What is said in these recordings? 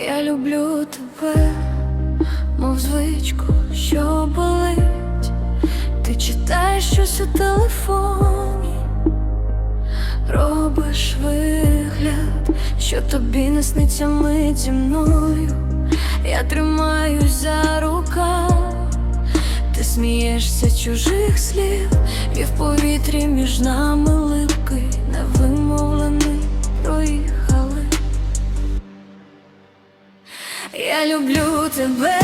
Я люблю тебе, мов звичку, що болить. Ти читаєш щось у телефоні, робиш вигляд, що тобі не сниться мить зі мною. Я тримаюсь за рукав, ти смієшся чужих слів, і в повітрі між нами липки невимовлений Я люблю тебе,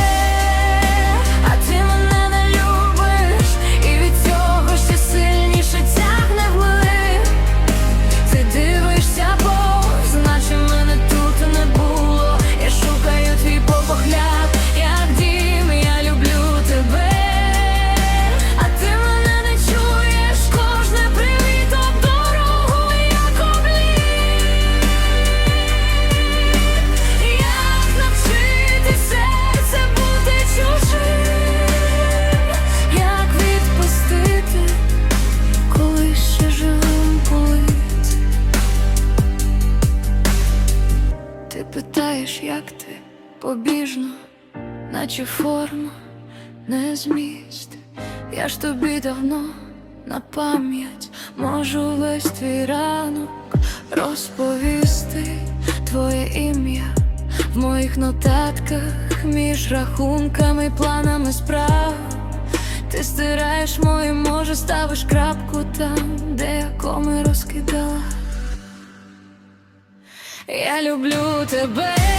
питаєш, як ти побіжно, наче форма, не зміст. Я ж тобі давно на пам'ять можу весь твій ранок розповісти твоє ім'я в моїх нотатках між рахунками, планами справ. Ти стираєш мої, може, ставиш крапку там, де я коми розкидала. Я люблю тебе.